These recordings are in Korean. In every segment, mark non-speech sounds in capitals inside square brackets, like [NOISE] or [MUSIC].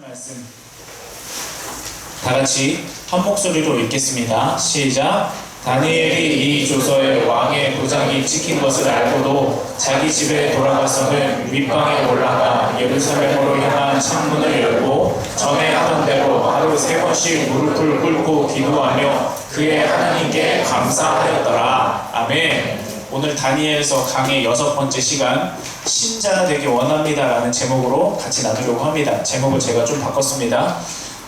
말씀 다 같이 한 목소리로 읽겠습니다. 시작. 다니엘이 이 조서에 왕의 도장이 찍힌 것을 알고도 자기 집에 돌아가서는 윗방에 올라가 예루살렘으로 향한 창문을 열고 전에 하던 대로 하루 세 번씩 무릎을 꿇고 기도하며 그의 하나님께 감사하였더라. 아멘. 오늘 다니엘서 강의 여섯 번째 시간 신자가 되기 원합니다라는 제목으로 같이 나누려고 합니다. 제목을 제가 좀 바꿨습니다.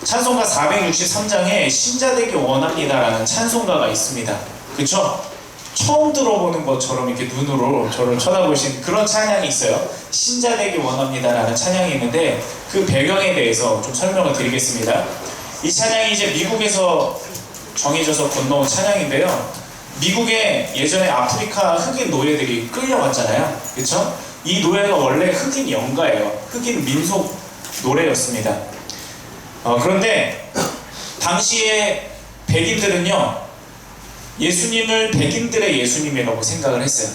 찬송가 463장에 신자 되기 원합니다라는 찬송가가 있습니다. 그쵸? 처음 들어보는 것처럼 이렇게 눈으로 저를 쳐다보신 그런 찬양이 있어요. 신자 되기 원합니다라는 찬양이 있는데 그 배경에 대해서 좀 설명을 드리겠습니다. 이 찬양이 이제 미국에서 정해져서 건너온 찬양인데요. 미국에 예전에 아프리카 흑인 노예들이 끌려왔잖아요. 그쵸? 이 노예가 원래 흑인 연가예요. 흑인 민속 노래였습니다. 어, 그런데 [CLEARS THROAT] 당시에 백인들은요, 예수님을 백인들의 예수님이라고 생각을 했어요.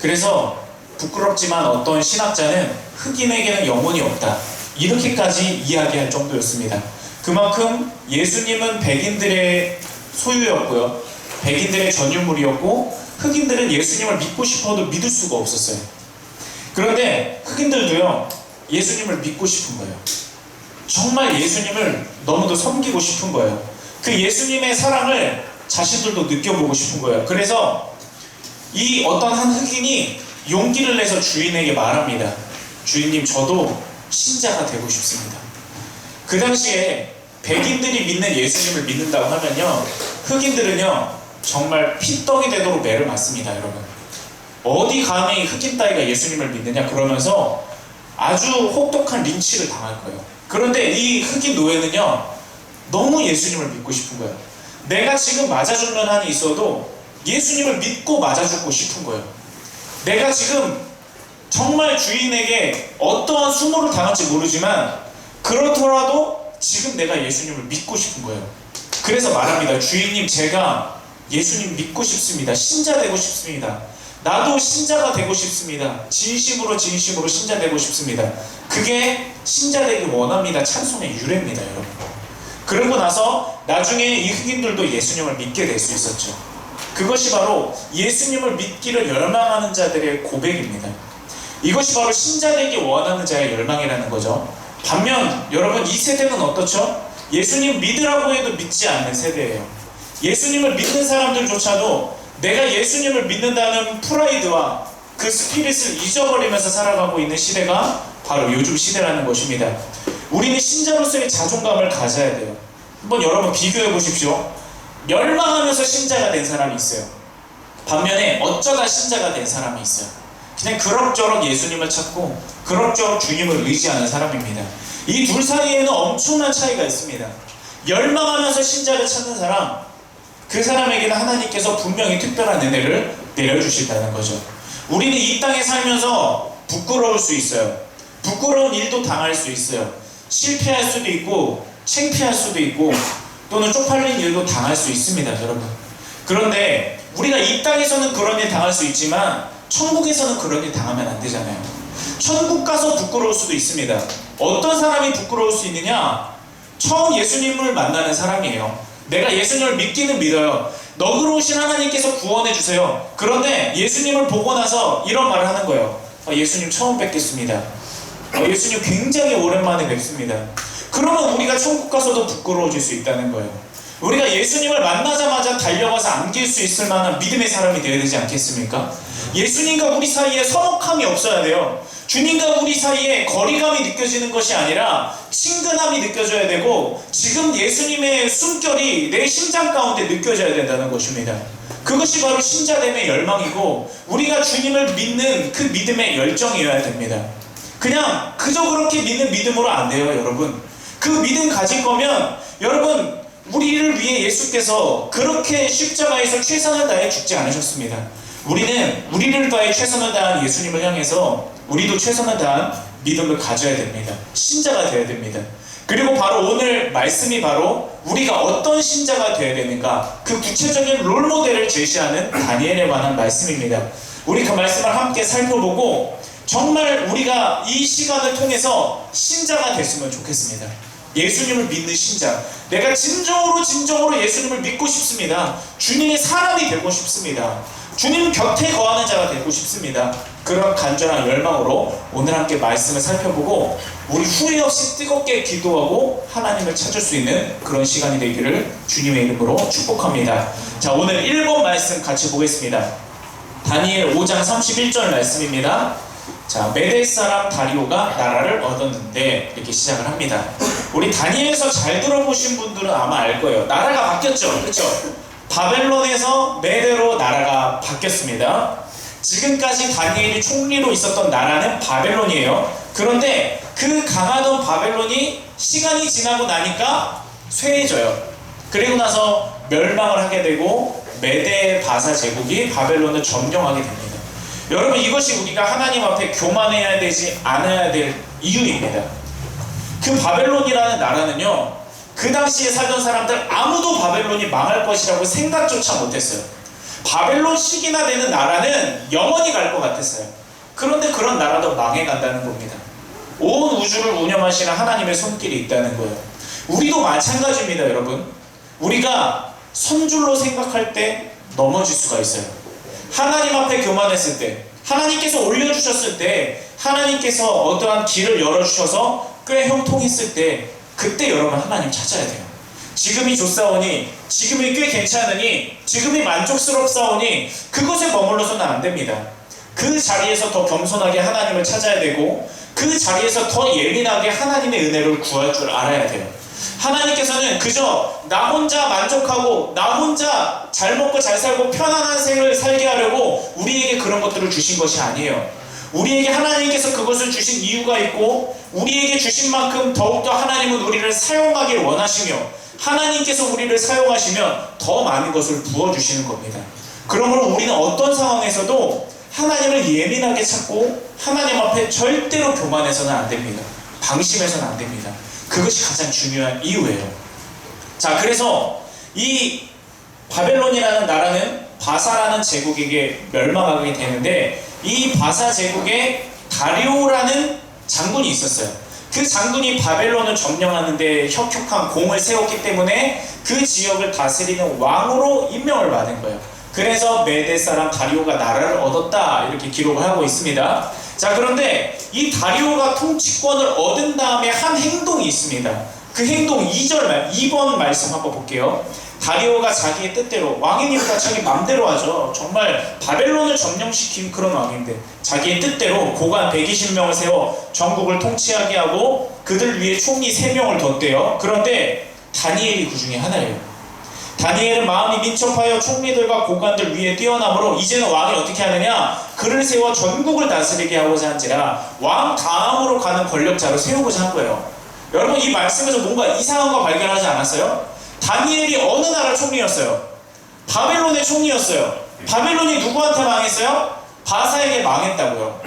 그래서 부끄럽지만 어떤 신학자는 흑인에게는 영혼이 없다. 이렇게까지 이야기할 정도였습니다. 그만큼 예수님은 백인들의 소유였고요. 백인들의 전유물이었고 흑인들은 예수님을 믿고 싶어도 믿을 수가 없었어요. 그런데 흑인들도요, 예수님을 믿고 싶은 거예요. 정말 예수님을 너무도 섬기고 싶은 거예요. 그 예수님의 사랑을 자신들도 느껴보고 싶은 거예요. 그래서 이 어떤 한 흑인이 용기를 내서 주인에게 말합니다. 주인님, 저도 신자가 되고 싶습니다. 그 당시에 백인들이 믿는 예수님을 믿는다고 하면요, 흑인들은요, 정말 피떡이 되도록 매를 맞습니다, 여러분. 어디 감히 흑인 따위가 예수님을 믿느냐 그러면서 아주 혹독한 린치를 당할 거예요. 그런데 이 흑인 노예는요, 너무 예수님을 믿고 싶은 거예요. 내가 지금 맞아 죽는 한이 있어도 예수님을 믿고 맞아 죽고 싶은 거예요. 내가 지금 정말 주인에게 어떠한 수모를 당할지 모르지만 그렇더라도 지금 내가 예수님을 믿고 싶은 거예요. 그래서 말합니다. 주인님, 제가 예수님 믿고 싶습니다. 신자 되고 싶습니다. 나도 신자가 되고 싶습니다. 진심으로 진심으로 신자 되고 싶습니다. 그게 신자 되기 원합니다. 찬송의 유래입니다, 여러분. 그러고 나서 나중에 이 흑인들도 예수님을 믿게 될 수 있었죠. 그것이 바로 예수님을 믿기를 열망하는 자들의 고백입니다. 이것이 바로 신자 되기 원하는 자의 열망이라는 거죠. 반면 여러분 이 세대는 어떻죠? 예수님 믿으라고 해도 믿지 않는 세대예요. 예수님을 믿는 사람들조차도 내가 예수님을 믿는다는 프라이드와 그 스피릿을 잊어버리면서 살아가고 있는 시대가 바로 요즘 시대라는 것입니다. 우리는 신자로서의 자존감을 가져야 돼요. 한번 여러분 비교해 보십시오. 멸망하면서 신자가 된 사람이 있어요. 반면에 어쩌다 신자가 된 사람이 있어요. 그냥 그럭저럭 예수님을 찾고 그럭저럭 주님을 의지하는 사람입니다. 이 둘 사이에는 엄청난 차이가 있습니다. 멸망하면서 신자를 찾는 사람, 그 사람에게는 하나님께서 분명히 특별한 은혜를 내려주신다는 거죠. 우리는 이 땅에 살면서 부끄러울 수 있어요. 부끄러운 일도 당할 수 있어요. 실패할 수도 있고, 창피할 수도 있고, 또는 쪽팔린 일도 당할 수 있습니다, 여러분. 그런데 우리가 이 땅에서는 그런 일 당할 수 있지만, 천국에서는 그런 일 당하면 안 되잖아요. 천국 가서 부끄러울 수도 있습니다. 어떤 사람이 부끄러울 수 있느냐? 처음 예수님을 만나는 사람이에요. 내가 예수님을 믿기는 믿어요. 너그러우신 하나님께서 구원해 주세요. 그런데 예수님을 보고 나서 이런 말을 하는 거예요. 아, 예수님 처음 뵙겠습니다. 아, 예수님 굉장히 오랜만에 뵙습니다. 그러면 우리가 천국 가서도 부끄러워질 수 있다는 거예요. 우리가 예수님을 만나자마자 달려가서 안길 수 있을 만한 믿음의 사람이 되어야 되지 않겠습니까? 예수님과 우리 사이에 서먹함이 없어야 돼요. 주님과 우리 사이에 거리감이 느껴지는 것이 아니라 친근함이 느껴져야 되고 지금 예수님의 숨결이 내 심장 가운데 느껴져야 된다는 것입니다. 그것이 바로 신자됨의 열망이고 우리가 주님을 믿는 그 믿음의 열정이어야 됩니다. 그냥 그저 그렇게 믿는 믿음으로 안 돼요, 여러분. 그 믿음 가진 거면 여러분 우리를 위해 예수께서 그렇게 십자가에서 최선을 다해 죽지 않으셨습니다. 우리는 우리를 다해 최선을 다한 예수님을 향해서 우리도 최선을 다한 믿음을 가져야 됩니다. 신자가 되어야 됩니다. 그리고 바로 오늘 말씀이 바로 우리가 어떤 신자가 되어야 되는가 그 구체적인 롤 모델을 제시하는 다니엘에 관한 말씀입니다. 우리 그 말씀을 함께 살펴보고 정말 우리가 이 시간을 통해서 신자가 됐으면 좋겠습니다. 예수님을 믿는 신자. 내가 진정으로 진정으로 예수님을 믿고 싶습니다. 주님의 사람이 되고 싶습니다. 주님 곁에 거하는 자가 되고 싶습니다. 그런 간절한 열망으로 오늘 함께 말씀을 살펴보고 우리 후회 없이 뜨겁게 기도하고 하나님을 찾을 수 있는 그런 시간이 되기를 주님의 이름으로 축복합니다. 자, 오늘 1번 말씀 같이 보겠습니다. 다니엘 5장 31절 말씀입니다. 자, 메대 사람 다리오가 나라를 얻었는데 이렇게 시작을 합니다. 우리 다니엘에서 잘 들어보신 분들은 아마 알 거예요. 나라가 바뀌었죠. 그렇죠? 바벨론에서 메대로 나라가 바뀌었습니다. 지금까지 다니엘이 총리로 있었던 나라는 바벨론이에요. 그런데 그 강하던 바벨론이 시간이 지나고 나니까 쇠해져요. 그리고 나서 멸망을 하게 되고 메대 바사 제국이 바벨론을 점령하게 됩니다. 여러분 이것이 우리가 하나님 앞에 교만해야 되지 않아야 될 이유입니다. 그 바벨론이라는 나라는요, 그 당시에 살던 사람들 아무도 바벨론이 망할 것이라고 생각조차 못했어요. 바벨론 시기나 되는 나라는 영원히 갈 것 같았어요. 그런데 그런 나라도 망해간다는 겁니다. 온 우주를 운영하시는 하나님의 손길이 있다는 거예요. 우리도 마찬가지입니다, 여러분. 우리가 선줄로 생각할 때 넘어질 수가 있어요. 하나님 앞에 교만했을 때, 하나님께서 올려주셨을 때, 하나님께서 어떠한 길을 열어주셔서 꽤 형통했을 때, 그때 여러분 하나님 찾아야 돼요. 지금이 좋사오니, 지금이 꽤 괜찮으니, 지금이 만족스럽사오니, 그것에 머물러서는 안 됩니다. 그 자리에서 더 겸손하게 하나님을 찾아야 되고, 그 자리에서 더 예민하게 하나님의 은혜를 구할 줄 알아야 돼요. 하나님께서는 그저 나 혼자 만족하고 나 혼자 잘 먹고 잘 살고 편안한 생을 살게 하려고 우리에게 그런 것들을 주신 것이 아니에요. 우리에게 하나님께서 그것을 주신 이유가 있고 우리에게 주신 만큼 더욱더 하나님은 우리를 사용하길 원하시며 하나님께서 우리를 사용하시면 더 많은 것을 부어주시는 겁니다. 그러므로 우리는 어떤 상황에서도 하나님을 예민하게 찾고 하나님 앞에 절대로 교만해서는 안 됩니다. 방심해서는 안 됩니다. 그것이 가장 중요한 이유예요. 자, 그래서 이 바벨론이라는 나라는 바사라는 제국에게 멸망하게 되는데 이 바사 제국에 다리오라는 장군이 있었어요. 그 장군이 바벨론을 점령하는데 혁혁한 공을 세웠기 때문에 그 지역을 다스리는 왕으로 임명을 받은 거예요. 그래서 메대 사람 다리오가 나라를 얻었다 이렇게 기록을 하고 있습니다. 자 그런데 이 다리오가 통치권을 얻은 다음에 한 행동이 있습니다. 그 행동 2절 말 2번 말씀 한번 볼게요. 다리오가 자기의 뜻대로 왕이니까 자기 맘대로 하죠. 정말 바벨론을 점령시킨 그런 왕인데 자기의 뜻대로 고관 120명을 세워 전국을 통치하게 하고 그들 위에 총리 3명을 뒀대요. 그런데 다니엘이 그 중에 하나예요. 다니엘은 마음이 민첩하여 총리들과 고관들 위에 뛰어나므로 이제는 왕이 어떻게 하느냐 그를 세워 전국을 다스리게 하고자 한지라 왕 다음으로 가는 권력자로 세우고자 한 거예요 여러분 이 말씀에서 뭔가 이상한 거 발견하지 않았어요? 다니엘이 어느 나라 총리였어요? 바벨론의 총리였어요 바벨론이 누구한테 망했어요? 바사에게 망했다고요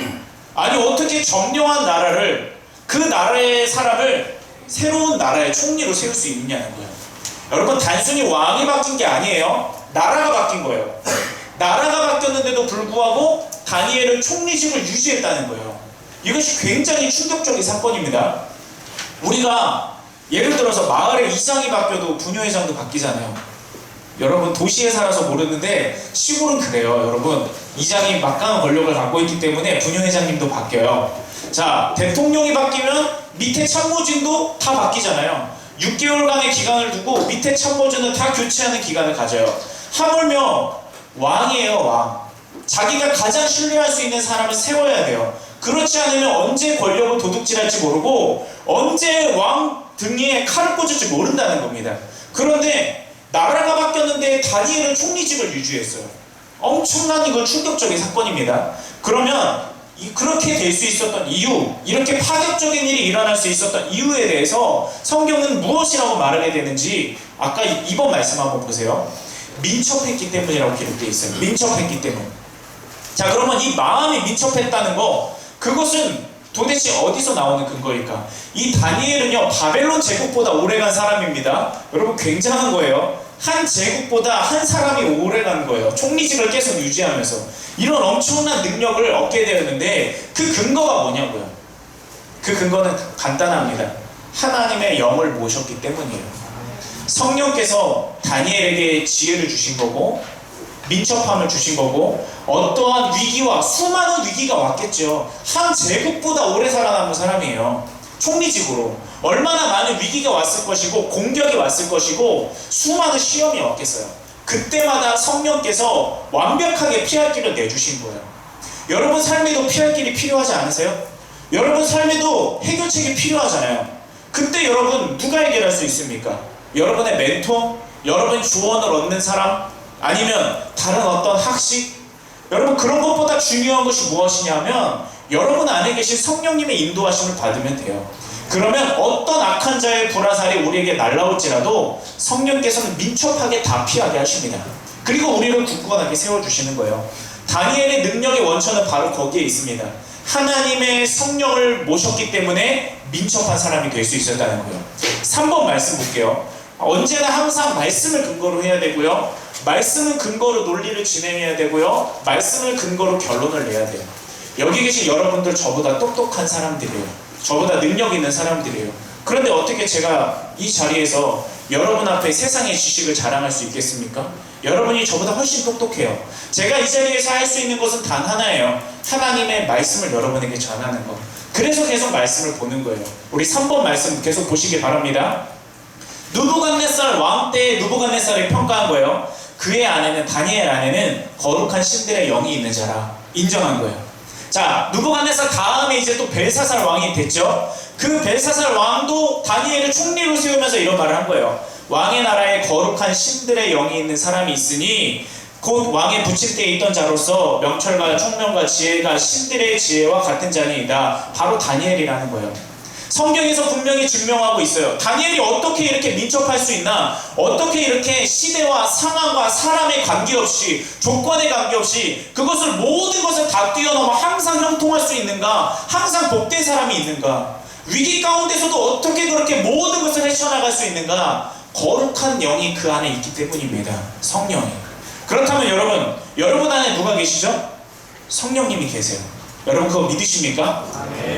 아니 어떻게 점령한 나라를 그 나라의 사람을 새로운 나라의 총리로 세울 수 있느냐는 거예요 여러분 단순히 왕이 바뀐 게 아니에요. 나라가 바뀐 거예요. 나라가 바뀌었는데도 불구하고 다니엘은 총리직을 유지했다는 거예요. 이것이 굉장히 충격적인 사건입니다. 우리가 예를 들어서 마을의 이장이 바뀌어도 부녀회장도 바뀌잖아요. 여러분 도시에 살아서 모르는데 시골은 그래요. 여러분 이장이 막강한 권력을 갖고 있기 때문에 부녀회장님도 바뀌어요. 자 대통령이 바뀌면 밑에 참모진도 다 바뀌잖아요. 6개월간의 기간을 두고 밑에 참모진은 다 교체하는 기간을 가져요. 하물며 왕이에요, 왕. 자기가 가장 신뢰할 수 있는 사람을 세워야 돼요. 그렇지 않으면 언제 권력을 도둑질할지 모르고 언제 왕 등에 칼을 꽂을지 모른다는 겁니다. 그런데 나라가 바뀌었는데 다니엘은 총리직을 유지했어요. 엄청난 이거 충격적인 사건입니다. 그러면 이 그렇게 될 수 있었던 이유, 이렇게 파격적인 일이 일어날 수 있었던 이유에 대해서 성경은 무엇이라고 말하게 되는지 아까 2번 말씀 한번 보세요. 민첩했기 때문이라고 기록되어 있어요. 민첩했기 때문. 자, 그러면 이 마음이 민첩했다는 거, 그것은 도대체 어디서 나오는 근거일까? 이 다니엘은요, 바벨론 제국보다 오래간 사람입니다. 여러분, 굉장한 거예요. 한 제국보다 한 사람이 오래 간 거예요. 총리직을 계속 유지하면서 이런 엄청난 능력을 얻게 되었는데 그 근거가 뭐냐고요? 그 근거는 간단합니다. 하나님의 영을 모셨기 때문이에요. 성령께서 다니엘에게 지혜를 주신 거고 민첩함을 주신 거고 어떠한 위기와 수많은 위기가 왔겠죠. 한 제국보다 오래 살아남은 사람이에요. 총리직으로 얼마나 많은 위기가 왔을 것이고 공격이 왔을 것이고 수많은 시험이 왔겠어요. 그때마다 성령께서 완벽하게 피할 길을 내주신 거예요. 여러분 삶에도 피할 길이 필요하지 않으세요? 여러분 삶에도 해결책이 필요하잖아요. 그때 여러분 누가 해결할 수 있습니까? 여러분의 멘토? 여러분 조언을 얻는 사람? 아니면 다른 어떤 학식? 여러분 그런 것보다 중요한 것이 무엇이냐면 여러분 안에 계신 성령님의 인도하심을 받으면 돼요. 그러면 어떤 악한 자의 불화살이 우리에게 날라올지라도 성령께서는 민첩하게 다 피하게 하십니다. 그리고 우리를 굳건하게 세워주시는 거예요. 다니엘의 능력의 원천은 바로 거기에 있습니다. 하나님의 성령을 모셨기 때문에 민첩한 사람이 될 수 있었다는 거예요. 3번 말씀 볼게요. 언제나 항상 말씀을 근거로 해야 되고요. 말씀은 근거로 논리를 진행해야 되고요. 말씀을 근거로 결론을 내야 돼요. 여기 계신 여러분들 저보다 똑똑한 사람들이에요. 저보다 능력 있는 사람들이에요. 그런데 어떻게 제가 이 자리에서 여러분 앞에 세상의 지식을 자랑할 수 있겠습니까? 여러분이 저보다 훨씬 똑똑해요. 제가 이 자리에서 할 수 있는 것은 단 하나예요. 하나님의 말씀을 여러분에게 전하는 것. 그래서 계속 말씀을 보는 거예요. 우리 3번 말씀 계속 보시기 바랍니다. 누부갓네살 왕 때의 누부갓네살을 평가한 거예요. 그의 안에는 다니엘 안에는 거룩한 신들의 영이 있는 자라 인정한 거예요. 자, 누부갓네살 다음에 이제 또 벨사살 왕이 됐죠. 그 벨사살 왕도 다니엘을 총리로 세우면서 이런 말을 한 거예요. 왕의 나라에 거룩한 신들의 영이 있는 사람이 있으니 곧 왕의 부침대에 있던 자로서 명철과 총명과 지혜가 신들의 지혜와 같은 자니이다. 바로 다니엘이라는 거예요. 성경에서 분명히 증명하고 있어요. 다니엘이 어떻게 이렇게 민첩할 수 있나? 어떻게 이렇게 시대와 상황과 사람의 관계없이 조건에 관계없이 그것을 모든 것을 다 뛰어넘어 항상 형통할 수 있는가? 항상 복된 사람이 있는가? 위기 가운데서도 어떻게 그렇게 모든 것을 헤쳐나갈 수 있는가? 거룩한 영이 그 안에 있기 때문입니다. 성령이. 그렇다면 여러분, 여러분 안에 누가 계시죠? 성령님이 계세요. 여러분 그거 믿으십니까?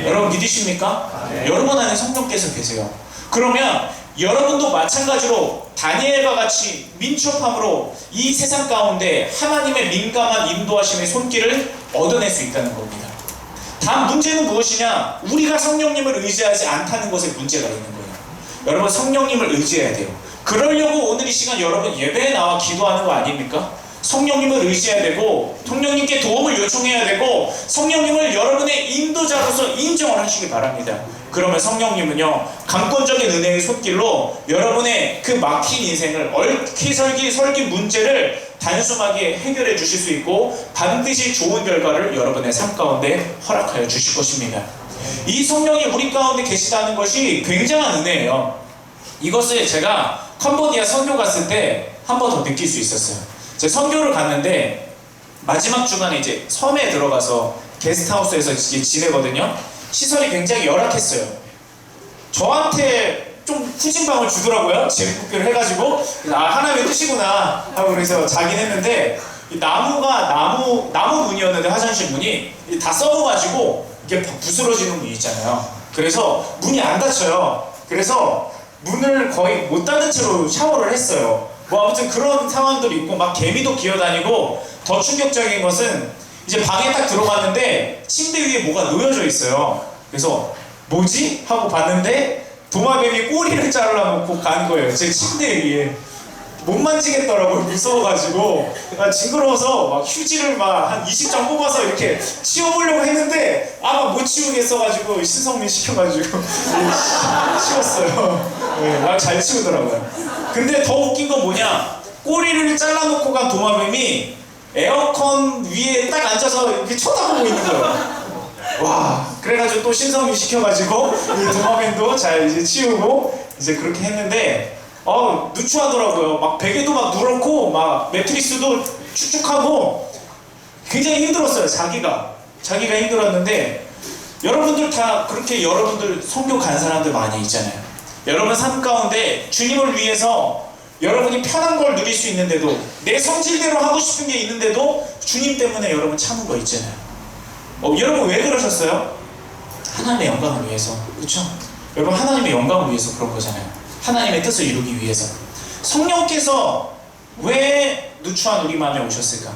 여러분 믿으십니까? 여러분 안에 성령께서 계세요. 그러면 여러분도 마찬가지로 다니엘과 같이 민첩함으로 이 세상 가운데 하나님의 민감한 인도하심의 손길을 얻어낼 수 있다는 겁니다. 단 문제는 무엇이냐? 우리가 성령님을 의지하지 않다는 것에 문제가 있는 거예요. 여러분 성령님을 의지해야 돼요. 그러려고 오늘 이 시간 여러분 예배에 나와 기도하는 거 아닙니까? 성령님을 의지해야 되고 성령님께 도움을 요청해야 되고 성령님을 여러분의 인도자로서 인정을 하시기 바랍니다. 그러면 성령님은요 강권적인 은혜의 손길로 여러분의 그 막힌 인생을 얽히 설기 문제를 단순하게 해결해 주실 수 있고 반드시 좋은 결과를 여러분의 삶 가운데 허락하여 주실 것입니다. 이 성령이 우리 가운데 계시다는 것이 굉장한 은혜예요. 이것을 제가 캄보디아 선교 갔을 때 한 번 더 느낄 수 있었어요. 제가 선교를 갔는데 마지막 주간에 이제 섬에 들어가서 게스트하우스에서 지내거든요. 시설이 굉장히 열악했어요. 저한테 좀 후진방을 주더라고요. 제국급기를 해가지고 아 하나님의 뜻이구나 하고 그래서 자긴 했는데 이 나무가 나무 나무 문이었는데 화장실 문이 다 썩어가지고 이게 부스러지는 문 있잖아요. 그래서 문이 안 닫혀요. 그래서 문을 거의 못 닫은 채로 샤워를 했어요. 뭐 아무튼 그런 상황들이 있고 막 개미도 기어다니고 더 충격적인 것은 이제 방에 딱 들어갔는데 침대 위에 뭐가 놓여져 있어요. 그래서 뭐지? 하고 봤는데 도마뱀이 꼬리를 잘라놓고 간 거예요. 제 침대 위에. 못 만지겠더라고요. 무서워가지고. 아, 징그러워서 막 휴지를 막 한 20장 뽑아서 이렇게 치워보려고 했는데 아마 못 치우겠어가지고 신성민 시켜가지고 [LAUGHS] 치웠어요. 네, 막잘 치우더라고요. 근데 더 웃긴 건 뭐냐? 꼬리를 잘라놓고 간 도마뱀이 에어컨 위에 딱 앉아서 이렇게 쳐다보고 있는 거예요. 와 그래가지고 또 신성민 시켜가지고 이 도마뱀도 잘 이제 치우고 이제 그렇게 했는데 어 누추하더라고요 막 베개도 막 누렇고 막 매트리스도 축축하고 굉장히 힘들었어요 자기가 자기가 힘들었는데 여러분들 다 그렇게 여러분들 성교 간 사람들 많이 있잖아요 여러분 삶 가운데 주님을 위해서 여러분이 편한 걸 누릴 수 있는데도 내 성질대로 하고 싶은 게 있는데도 주님 때문에 여러분 참은 거 있잖아요. 어, 여러분 왜 그러셨어요? 하나님의 영광을 위해서 그렇죠? 여러분 하나님의 영광을 위해서 그런 거잖아요. 하나님의 뜻을 이루기 위해서 성령께서 왜 누추한 우리 마음에 오셨을까?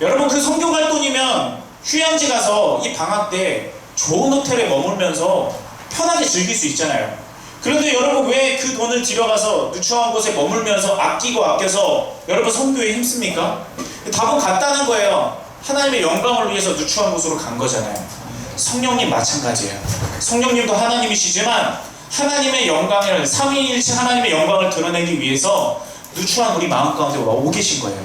여러분 그 성교 활동이면 휴양지 가서 이 방학 때 좋은 호텔에 머물면서 편하게 즐길 수 있잖아요. 그런데 여러분 왜 그 돈을 들여가서 누추한 곳에 머물면서 아끼고 아껴서 여러분 성교에 힘씁니까? 답은 간단한 거예요. 하나님의 영광을 위해서 누추한 곳으로 간 거잖아요. 성령님 마찬가지예요. 성령님도 하나님이시지만 하나님의 영광을 삼위일체 하나님의 영광을 드러내기 위해서 누추한 우리 마음 가운데 와 오 계신 거예요.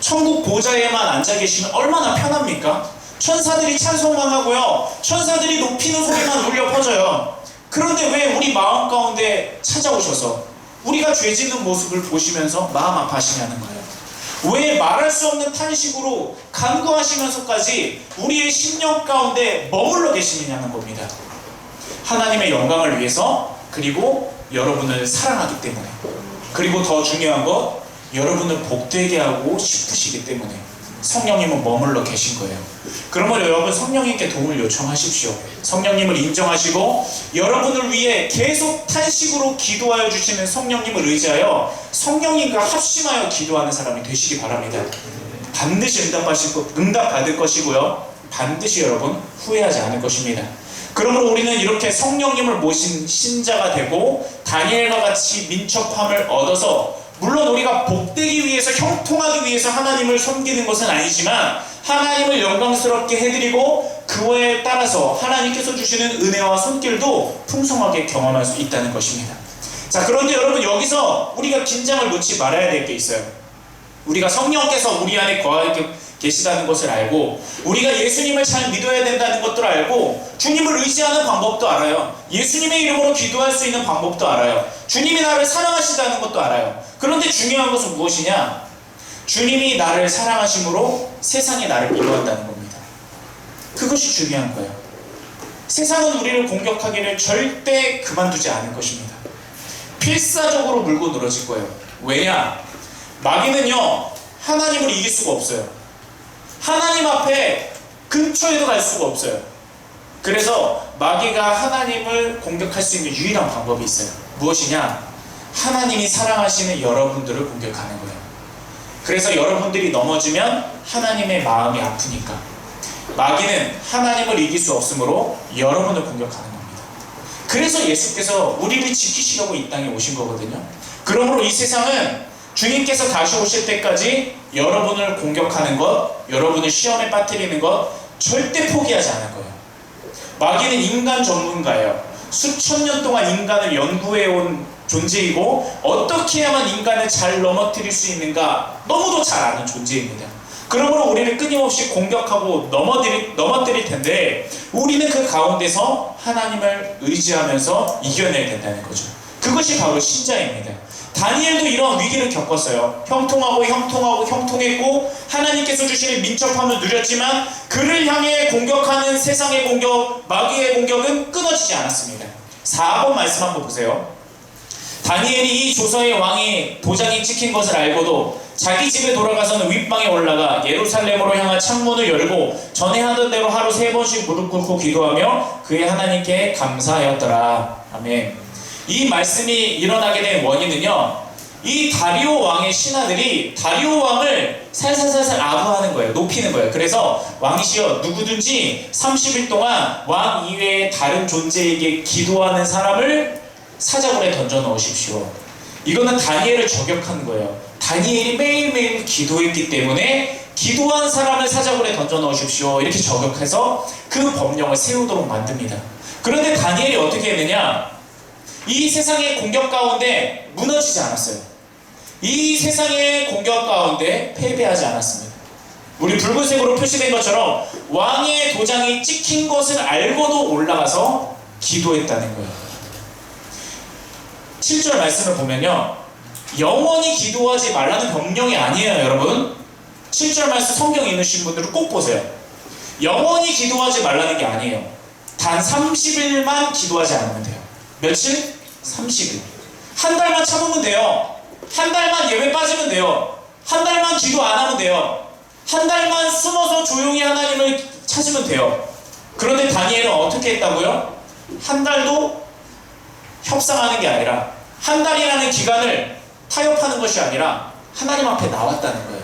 천국 보좌에만 앉아 계시면 얼마나 편합니까? 천사들이 찬송만 하고요. 천사들이 높이는 소리만 울려 퍼져요. 그런데 왜 우리 마음 가운데 찾아오셔서 우리가 죄 짓는 모습을 보시면서 마음 아파하시냐는 거예요. 왜 말할 수 없는 탄식으로 간구하시면서까지 우리의 심령 가운데 머물러 계시느냐는 겁니다. 하나님의 영광을 위해서 그리고 여러분을 사랑하기 때문에 그리고 더 중요한 것 여러분을 복되게 하고 싶으시기 때문에 성령님은 머물러 계신 거예요. 그러면 여러분 성령님께 도움을 요청하십시오. 성령님을 인정하시고 여러분을 위해 계속 탄식으로 기도하여 주시는 성령님을 의지하여 성령님과 합심하여 기도하는 사람이 되시기 바랍니다. 반드시 응답하실 것, 응답 받을 것이고요. 반드시 여러분 후회하지 않을 것입니다. 그러므로 우리는 이렇게 성령님을 모신 신자가 되고 다니엘과 같이 민첩함을 얻어서 물론 우리가 복되기 위해서 형통하기 위해서 하나님을 섬기는 것은 아니지만 하나님을 영광스럽게 해드리고 그거에 따라서 하나님께서 주시는 은혜와 손길도 풍성하게 경험할 수 있다는 것입니다. 자 그런데 여러분 여기서 우리가 긴장을 놓지 말아야 될 게 있어요. 우리가 성령께서 우리 안에 거하게 계시다는 것을 알고 우리가 예수님을 잘 믿어야 된다는 것도 알고 주님을 의지하는 방법도 알아요. 예수님의 이름으로 기도할 수 있는 방법도 알아요. 주님이 나를 사랑하시다는 것도 알아요. 그런데 중요한 것은 무엇이냐? 주님이 나를 사랑하심으로 세상이 나를 미워한다는 겁니다. 그것이 중요한 거예요. 세상은 우리를 공격하기를 절대 그만두지 않을 것입니다. 필사적으로 물고 늘어질 거예요. 왜냐? 마귀는요, 하나님을 이길 수가 없어요. 하나님 앞에 근처에도 갈 수가 없어요. 그래서 마귀가 하나님을 공격할 수 있는 유일한 방법이 있어요. 무엇이냐? 하나님이 사랑하시는 여러분들을 공격하는 거예요. 그래서 여러분들이 넘어지면 하나님의 마음이 아프니까. 마귀는 하나님을 이길 수 없으므로 여러분을 공격하는 겁니다. 그래서 예수께서 우리를 지키시려고 이 땅에 오신 거거든요. 그러므로 이 세상은 주님께서 다시 오실 때까지 여러분을 공격하는 것, 여러분을 시험에 빠뜨리는 것 절대 포기하지 않을 거예요. 마귀는 인간 전문가예요. 수천 년 동안 인간을 연구해온 존재이고 어떻게 해야만 인간을 잘 넘어뜨릴 수 있는가 너무도 잘 아는 존재입니다. 그러므로 우리를 끊임없이 공격하고 넘어뜨릴, 넘어뜨릴 텐데 우리는 그 가운데서 하나님을 의지하면서 이겨내야 된다는 거죠. 그것이 바로 신자입니다. 다니엘도 이런 위기를 겪었어요. 형통하고 형통하고 형통했고 하나님께서 주시는 민첩함을 누렸지만 그를 향해 공격하는 세상의 공격, 마귀의 공격은 끊어지지 않았습니다. 4번 말씀 한번 보세요. 다니엘이 이 조서의 왕이 도장이 찍힌 것을 알고도 자기 집에 돌아가서는 윗방에 올라가 예루살렘으로 향한 창문을 열고 전에 하던 대로 하루 세 번씩 무릎 꿇고 기도하며 그의 하나님께 감사하였더라. 아멘. 이 말씀이 일어나게 된 원인은요. 이 다리오 왕의 신하들이 다리오 왕을 살살살살 아부하는 거예요. 높이는 거예요. 그래서 왕이시여 누구든지 30일 동안 왕 이외의 다른 존재에게 기도하는 사람을 사자굴에 던져 넣으십시오. 이거는 다니엘을 저격한 거예요. 다니엘이 매일매일 기도했기 때문에 기도한 사람을 사자굴에 던져 넣으십시오. 이렇게 저격해서 그 법령을 세우도록 만듭니다. 그런데 다니엘이 어떻게 했느냐? 이 세상의 공격 가운데 무너지지 않았어요. 이 세상의 공격 가운데 패배하지 않았습니다. 우리 붉은색으로 표시된 것처럼 왕의 도장이 찍힌 것을 알고도 올라가서 기도했다는 거예요. 7절 말씀을 보면요. 영원히 기도하지 말라는 명령이 아니에요, 여러분. 7절 말씀 성경 읽으신 분들은 꼭 보세요. 영원히 기도하지 말라는 게 아니에요. 단 30일만 기도하지 않으면 돼요. 며칠? 30일. 한 달만 참으면 돼요. 한 달만 예배 빠지면 돼요. 한 달만 기도 안 하면 돼요. 한 달만 숨어서 조용히 하나님을 찾으면 돼요. 그런데 다니엘은 어떻게 했다고요? 한 달도 협상하는 게 아니라 한 달이라는 기간을 타협하는 것이 아니라 하나님 앞에 나왔다는 거예요.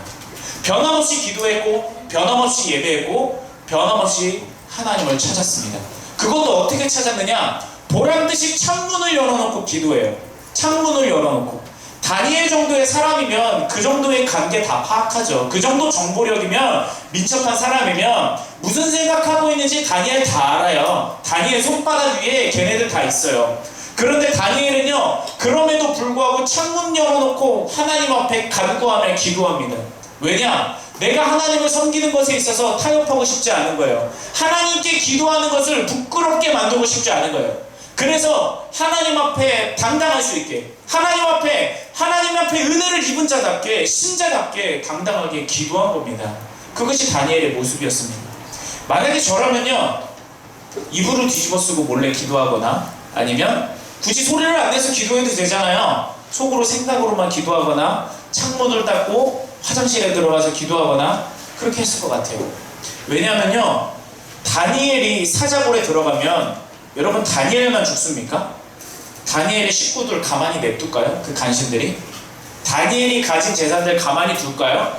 변함없이 기도했고 변함없이 예배했고 변함없이 하나님을 찾았습니다. 그것도 어떻게 찾았느냐? 보란 듯이 창문을 열어놓고 기도해요. 창문을 열어놓고 다니엘 정도의 사람이면 그 정도의 관계 다 파악하죠. 그 정도 정보력이면 민첩한 사람이면 무슨 생각하고 있는지 다니엘 다 알아요. 다니엘 손바닥 위에 걔네들 다 있어요. 그런데 다니엘은요, 그럼에도 불구하고 창문 열어놓고 하나님 앞에 간구하며 기도합니다. 왜냐? 내가 하나님을 섬기는 것에 있어서 타협하고 싶지 않은 거예요. 하나님께 기도하는 것을 부끄럽게 만들고 싶지 않은 거예요. 그래서 하나님 앞에 당당할 수 있게, 하나님 앞에, 하나님 앞에 은혜를 입은 자답게, 신자답게 당당하게 기도한 겁니다. 그것이 다니엘의 모습이었습니다. 만약에 저라면요, 입으로 뒤집어 쓰고 몰래 기도하거나 아니면 굳이 소리를 안 내서 기도해도 되잖아요. 속으로 생각으로만 기도하거나 창문을 닫고 화장실에 들어가서 기도하거나 그렇게 했을 것 같아요. 왜냐하면요. 다니엘이 사자골에 들어가면 여러분 다니엘만 죽습니까? 다니엘의 식구들 가만히 냅둘까요? 그 간신들이? 다니엘이 가진 재산들 가만히 둘까요?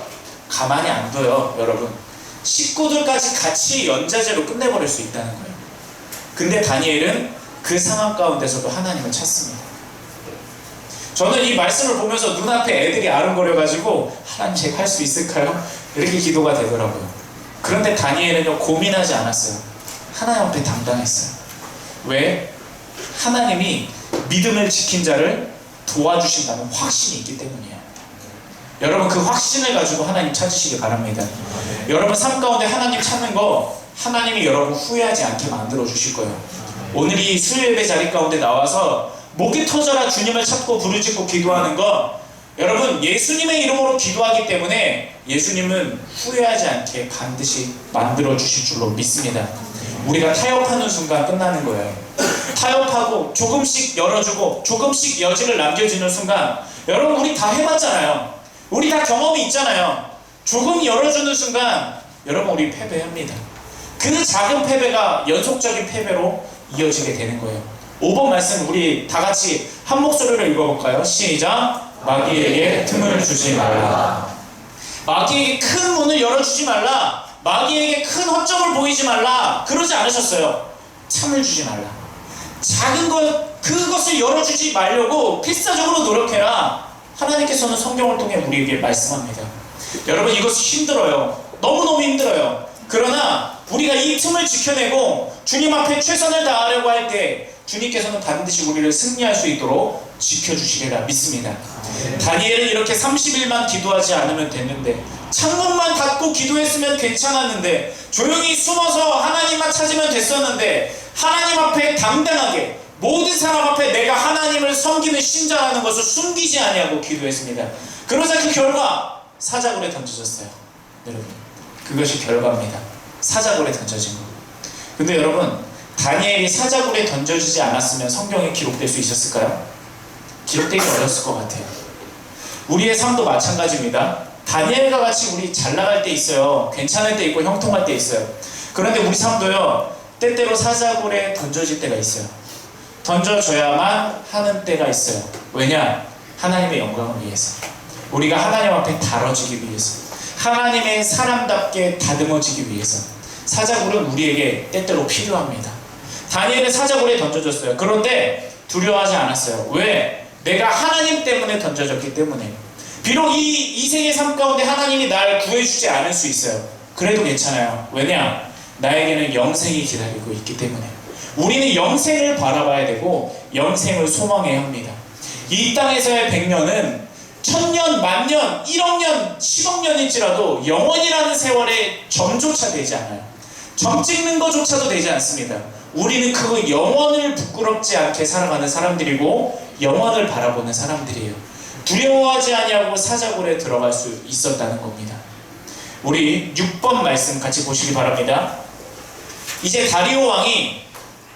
가만히 안 둬요, 여러분. 식구들까지 같이 연자제로 끝내버릴 수 있다는 거예요. 근데 다니엘은 그 상황 가운데서도 하나님을 찾습니다. 저는 이 말씀을 보면서 눈앞에 애들이 아른거려가지고 하나님 제가 할 수 있을까요? 이렇게 기도가 되더라고요. 그런데 다니엘은요 고민하지 않았어요. 하나님 앞에 당당했어요. 왜? 하나님이 믿음을 지킨 자를 도와주신다는 확신이 있기 때문이에요. 여러분 그 확신을 가지고 하나님 찾으시기 바랍니다. 여러분 삶 가운데 하나님 찾는 거 하나님이 여러분 후회하지 않게 만들어 주실 거예요. 오늘 이 수요예배 자리 가운데 나와서 목이 터져라 주님을 찾고 부르짖고 기도하는 거 여러분 예수님의 이름으로 기도하기 때문에 예수님은 후회하지 않게 반드시 만들어 주실 줄로 믿습니다. 우리가 타협하는 순간 끝나는 거예요. 타협하고 조금씩 열어주고 조금씩 여지를 남겨주는 순간 여러분 우리 다 해봤잖아요. 우리 다 경험이 있잖아요. 조금 열어주는 순간 여러분 우리 패배합니다. 그 작은 패배가 연속적인 패배로 이어지게 되는 거예요. 5번 말씀 우리 다 같이 한 목소리로 읽어볼까요? 시작. 마귀에게 틈을 주지 말라. 마귀에게 큰 문을 열어주지 말라. 마귀에게 큰 허점을 보이지 말라. 그러지 않으셨어요. 참을 주지 말라. 작은 것, 그것을 열어주지 말려고 필사적으로 노력해라. 하나님께서는 성경을 통해 우리에게 말씀합니다. 여러분 이것이 힘들어요. 너무너무 힘들어요. 그러나 우리가 이 틈을 지켜내고 주님 앞에 최선을 다하려고 할 때 주님께서는 반드시 우리를 승리할 수 있도록 지켜주시리라 믿습니다. 다니엘은 이렇게 30일만 기도하지 않으면 됐는데 창문만 닫고 기도했으면 괜찮았는데 조용히 숨어서 하나님만 찾으면 됐었는데 하나님 앞에 당당하게 모든 사람 앞에 내가 하나님을 섬기는 신자라는 것을 숨기지 아니하고 기도했습니다. 그러자 그 결과 사자굴에 던져졌어요. 여러분 그것이 결과입니다. 사자굴에 던져진 거. 근데 여러분 다니엘이 사자굴에 던져지지 않았으면 성경에 기록될 수 있었을까요? 기록되기 어렸을 것 같아요. 우리의 삶도 마찬가지입니다. 다니엘과 같이 우리 잘 나갈 때 있어요. 괜찮을 때 있고 형통할 때 있어요. 그런데 우리 삶도요. 때때로 사자굴에 던져질 때가 있어요. 던져줘야만 하는 때가 있어요. 왜냐? 하나님의 영광을 위해서. 우리가 하나님 앞에 다뤄지기 위해서. 하나님의 사람답게 다듬어지기 위해서. 사자굴은 우리에게 때때로 필요합니다. 다니엘은 사자굴에 던져졌어요. 그런데 두려워하지 않았어요. 왜? 내가 하나님 때문에 던져졌기 때문에. 비록 이 이생의 삶 가운데 하나님이 날 구해주지 않을 수 있어요. 그래도 괜찮아요. 왜냐? 나에게는 영생이 기다리고 있기 때문에. 우리는 영생을 바라봐야 되고 영생을 소망해야 합니다. 이 땅에서의 백년은 천년, 만년, 1억 년, 10억 년일지라도 영원이라는 세월에 점조차 되지 않아요. 점 찍는 것조차도 되지 않습니다. 우리는 그 영원을 부끄럽지 않게 살아가는 사람들이고 영원을 바라보는 사람들이에요. 두려워하지 아니하고 사자굴에 들어갈 수 있었다는 겁니다. 우리 6번 말씀 같이 보시기 바랍니다. 이제 다리오 왕이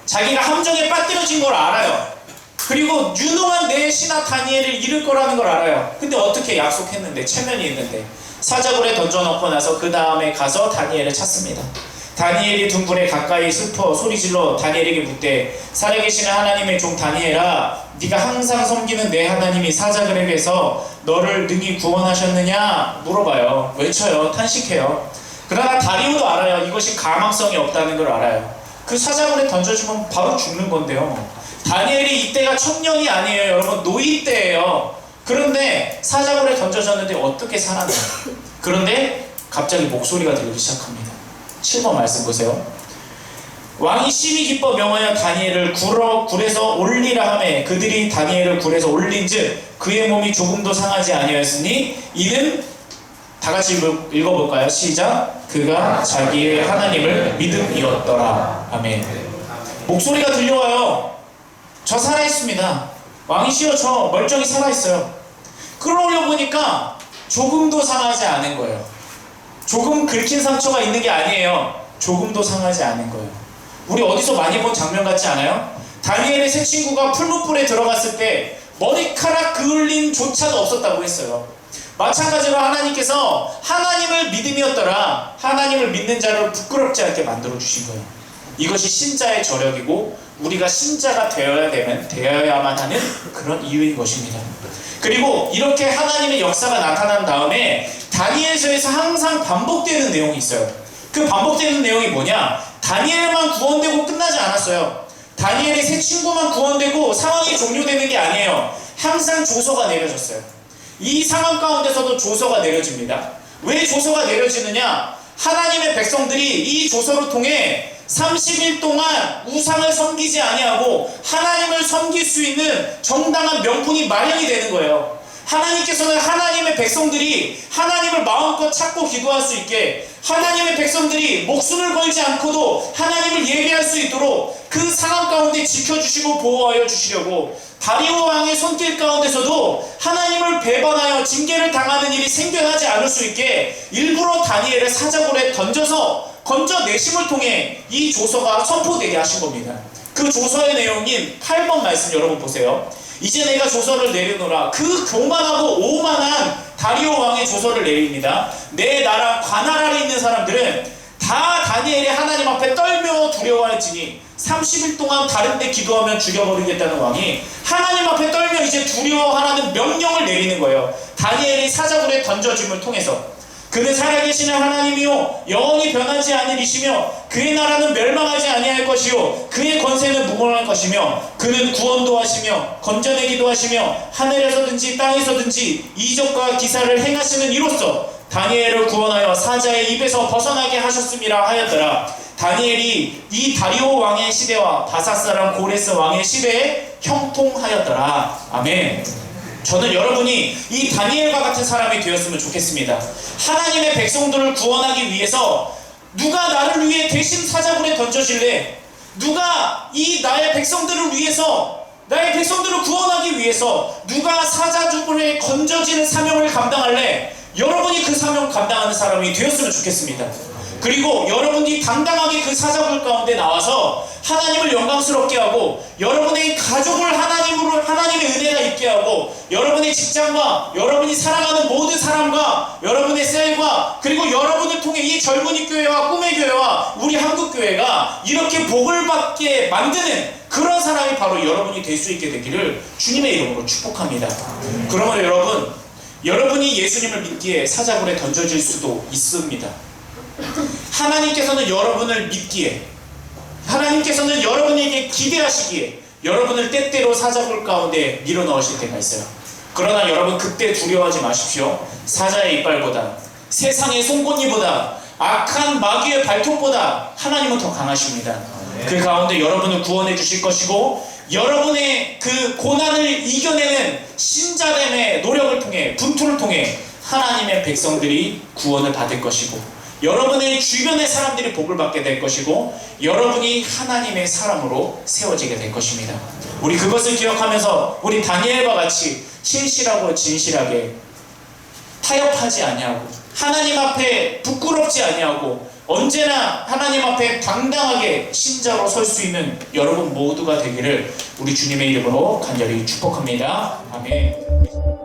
자기가 함정에 빠뜨려진 걸 알아요. 그리고 유능한 내 신하 다니엘을 잃을 거라는 걸 알아요. 근데 어떻게 약속했는데 체면이 있는데 사자굴에 던져놓고 나서 그 다음에 가서 다니엘을 찾습니다. 다니엘이 둥굴에 가까이 슬퍼 소리질러 다니엘에게 묻되 살아계시는 하나님의 종 다니엘아 네가 항상 섬기는 내 하나님이 사자굴에게서 너를 능히 구원하셨느냐 물어봐요. 외쳐요. 탄식해요. 그러나 다리오도 알아요. 이것이 가망성이 없다는 걸 알아요. 그 사자굴에 던져주면 바로 죽는 건데요. 다니엘이 이때가 청년이 아니에요. 여러분 노인 때예요. 그런데 사자굴에 던져졌는데 어떻게 살아나요? 그런데 갑자기 목소리가 들리기 시작합니다. 7번 말씀 보세요. 왕이 심히 기뻐 명하여 다니엘을 굴어 굴에서 올리라 하매 그들이 다니엘을 굴에서 올린즉 그의 몸이 조금도 상하지 아니하였으니 이는 다 같이 읽어- 읽어볼까요? 시작. 그가 자기의 하나님을 믿음이었더라. 아멘. 목소리가 들려와요. 저 살아있습니다. 왕이시여 저 멀쩡히 살아있어요. 끌어올려 보니까 조금도 상하지 않은 거예요. 조금 긁힌 상처가 있는 게 아니에요. 조금도 상하지 않은 거예요. 우리 어디서 많이 본 장면 같지 않아요? 다니엘의 새 친구가 풀무불에 들어갔을 때 머리카락 그을림조차도 없었다고 했어요. 마찬가지로 하나님께서 하나님을 믿음이었더라. 하나님을 믿는 자를 부끄럽지 않게 만들어 주신 거예요. 이것이 신자의 저력이고 우리가 신자가 되어야 되면 되어야만 하는 그런 이유인 것입니다. 그리고 이렇게 하나님의 역사가 나타난 다음에 다니엘서에서 항상 반복되는 내용이 있어요. 그 반복되는 내용이 뭐냐? 다니엘만 구원되고 끝나지 않았어요. 다니엘의 새 친구만 구원되고 상황이 종료되는 게 아니에요. 항상 조서가 내려졌어요. 이 상황 가운데서도 조서가 내려집니다. 왜 조서가 내려지느냐? 하나님의 백성들이 이 조서를 통해 30일 동안 우상을 섬기지 아니하고 하나님을 섬길 수 있는 정당한 명분이 마련이 되는 거예요. 하나님께서는 하나님의 백성들이 하나님을 마음껏 찾고 기도할 수 있게 하나님의 백성들이 목숨을 걸지 않고도 하나님을 예배할 수 있도록 그 상황 가운데 지켜주시고 보호하여 주시려고 다리오 왕의 손길 가운데서도 하나님을 배반하여 징계를 당하는 일이 생겨나지 않을 수 있게 일부러 다니엘을 사자굴에 던져서 건져내심을 통해 이 조서가 선포되게 하신 겁니다. 그 조서의 내용인 8번 말씀 여러분 보세요. 이제 내가 조서를 내려놓으라. 그 교만하고 오만한 다리오 왕의 조서를 내립니다. 내 나라 관할 아래 있는 사람들은 다 다니엘이 하나님 앞에 떨며 두려워할지니 30일 동안 다른 데 기도하면 죽여버리겠다는 왕이 하나님 앞에 떨며 이제 두려워하라는 명령을 내리는 거예요. 다니엘이 사자굴에 던져짐을 통해서 그는 살아계시는 하나님이요 영원히 변하지 않으리시며 그의 나라는 멸망하지 아니할 것이요 그의 권세는 무궁할 것이며 그는 구원도 하시며 건져내기도 하시며 하늘에서든지 땅에서든지 이적과 기사를 행하시는 이로써 다니엘을 구원하여 사자의 입에서 벗어나게 하셨음이라 하였더라. 다니엘이 이 다리오 왕의 시대와 바사 사람 고레스 왕의 시대에 형통하였더라. 아멘 저는 여러분이 이 다니엘과 같은 사람이 되었으면 좋겠습니다. 하나님의 백성들을 구원하기 위해서 누가 나를 위해 대신 사자굴에 던져질래? 누가 이 나의 백성들을 위해서 나의 백성들을 구원하기 위해서 누가 사자굴에 건져지는 사명을 감당할래? 여러분이 그 사명 감당하는 사람이 되었으면 좋겠습니다. 그리고 여러분이 당당하게 그 사자굴 가운데 나와서 하나님을 영광스럽게 하고 여러분의 가족을 하나님으로 하나님의 은혜가 있게 하고 여러분의 직장과 여러분이 사랑하는 모든 사람과 여러분의 셀과 그리고 여러분을 통해 이 젊은이 교회와 꿈의 교회와 우리 한국 교회가 이렇게 복을 받게 만드는 그런 사람이 바로 여러분이 될 수 있게 되기를 주님의 이름으로 축복합니다. 그러면 여러분 여러분이 예수님을 믿기에 사자굴에 던져질 수도 있습니다. 하나님께서는 여러분을 믿기에 하나님께서는 여러분에게 기대하시기에 여러분을 때때로 사자굴 가운데 밀어 넣으실 때가 있어요. 그러나 여러분 그때 두려워하지 마십시오. 사자의 이빨보다 세상의 송곳니보다 악한 마귀의 발톱보다 하나님은 더 강하십니다. 그 가운데 여러분을 구원해 주실 것이고 여러분의 그 고난을 이겨내는 신자됨의 노력을 통해 분투를 통해 하나님의 백성들이 구원을 받을 것이고 여러분의 주변의 사람들이 복을 받게 될 것이고 여러분이 하나님의 사람으로 세워지게 될 것입니다. 우리 그것을 기억하면서 우리 다니엘과 같이 신실하고 진실하게 타협하지 아니하고 하나님 앞에 부끄럽지 아니하고 언제나 하나님 앞에 당당하게 신자로 설 수 있는 여러분 모두가 되기를 우리 주님의 이름으로 간절히 축복합니다. 아멘.